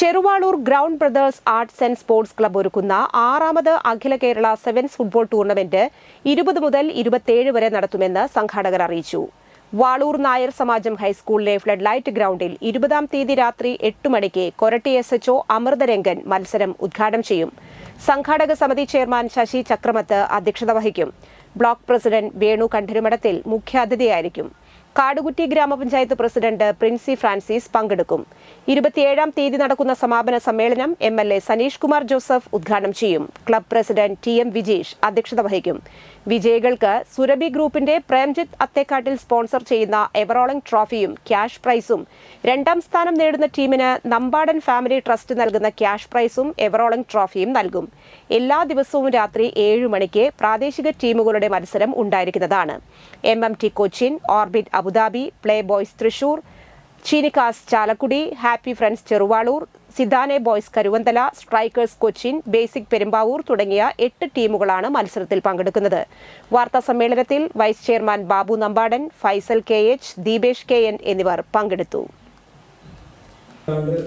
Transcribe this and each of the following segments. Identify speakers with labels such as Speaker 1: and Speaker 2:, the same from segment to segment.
Speaker 1: Cheruvalur ground brothers arts and sports club ഒരുക്കുന്ന ആറാമത് അഖില കേരള സെവൻസ് ഫുട്ബോൾ ടൂർണമെന്റ് ഇരുപത് മുതൽ ഇരുപത്തിയേഴ് വരെ നടത്തുമെന്ന് സംഘാടകർ അറിയിച്ചു. വാളൂർ നായർ സമാജം ഹൈസ്കൂളിലെ ഫ്ലഡ് ലൈറ്റ് ഗ്രൗണ്ടിൽ ഇരുപതാം തീയതി രാത്രി എട്ട് മണിക്ക് കൊരട്ടി എസ് എച്ച്ഒ അമൃതരംഗൻ മത്സരം ഉദ്ഘാടനം ചെയ്യും. സംഘാടക സമിതി ചെയർമാൻ ശശി ചക്രമത്ത് അധ്യക്ഷത വഹിക്കും. ബ്ലോക്ക് പ്രസിഡന്റ് വേണു കണ്ഠരുമഠത്തിൽ മുഖ്യാതിഥിയായിരിക്കും. കാടുകുറ്റി ഗ്രാമപഞ്ചായത്ത് പ്രസിഡന്റ് പ്രിൻസി ഫ്രാൻസിസ് പങ്കെടുക്കും. ഇരുപത്തിയേഴാം തീയതി നടക്കുന്ന സമാപന സമ്മേളനം M L A Sanish Kumar Joseph ഉദ്ഘാടനം ചെയ്യും. Club president T M Vijeesh അധ്യക്ഷത വഹിക്കും. വിജയികൾക്ക് സുരഭി ഗ്രൂപ്പിന്റെ പ്രേംജിത്ത് അത്തേക്കാട്ടിൽ സ്പോൺസർ ചെയ്യുന്ന എവറോളിംഗ് ട്രോഫിയും ക്യാഷ് പ്രൈസും രണ്ടാം സ്ഥാനം നേടുന്ന ടീമിന് നമ്പാടൻ ഫാമിലി ട്രസ്റ്റ് നൽകുന്ന ക്യാഷ് പ്രൈസും എവറോളിംഗ് ട്രോഫിയും നൽകും. എല്ലാ ദിവസവും രാത്രി ഏഴ് മണിക്ക് പ്രാദേശിക ടീമുകളുടെ മത്സരം ഉണ്ടായിരിക്കുന്നതാണ്. M M T Cochin orbit Abu Dhabi play boys Thrissur Cheenikkas Chalakudy happy friends Cheruvalur Zidane boys Karuvanthala strikers Cochin basic Perumbavoor തുടങ്ങിയ എട്ട് ടീമുകളാണ് മത്സരത്തിൽ പങ്കെടുക്കുന്നത്. വാർത്താ സമ്മേളനത്തിൽ vice chairman Babu Nambadan Faisal K H Deepesh K N എന്നിവർ പങ്കെടുത്തു.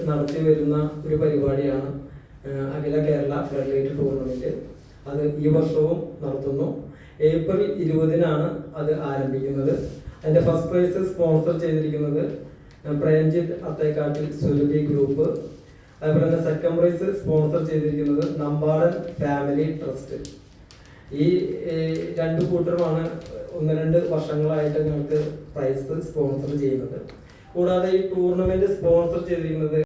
Speaker 2: നടത്തി വരുന്ന ഒരു പരിപാടിയാണ് അഖില കേരള ഗ്രാജുവേറ്റ് ടൂർണമെന്റ് അത് ഈ വർഷവും നടത്തുന്നു. ഏപ്രിൽ ഇരുപതിനാണ് അത് ആരംഭിക്കുന്നത്. അതിന്റെ ഫസ്റ്റ് പ്രൈസ് സ്പോൺസർ ചെയ്തിരിക്കുന്നത് പ്രേംജിത്ത് അത്തേക്കാട്ടിൽ സുരഭി ഗ്രൂപ്പ് അതുപോലെ തന്നെ സെക്കൻഡ് പ്രൈസ് സ്പോൺസർ ചെയ്തിരിക്കുന്നത് നമ്പാടൻ ഫാമിലി ട്രസ്റ്റ് ഈ രണ്ട് കൂട്ടരുമാണ് ഒന്ന് രണ്ട് വർഷങ്ങളായിട്ട് ഞങ്ങൾക്ക് പ്രൈസ് സ്പോൺസർ ചെയ്യുന്നത്. കൂടാതെ ഈ ടൂർണമെന്റ് സ്പോൺസർ ചെയ്തിരിക്കുന്നത്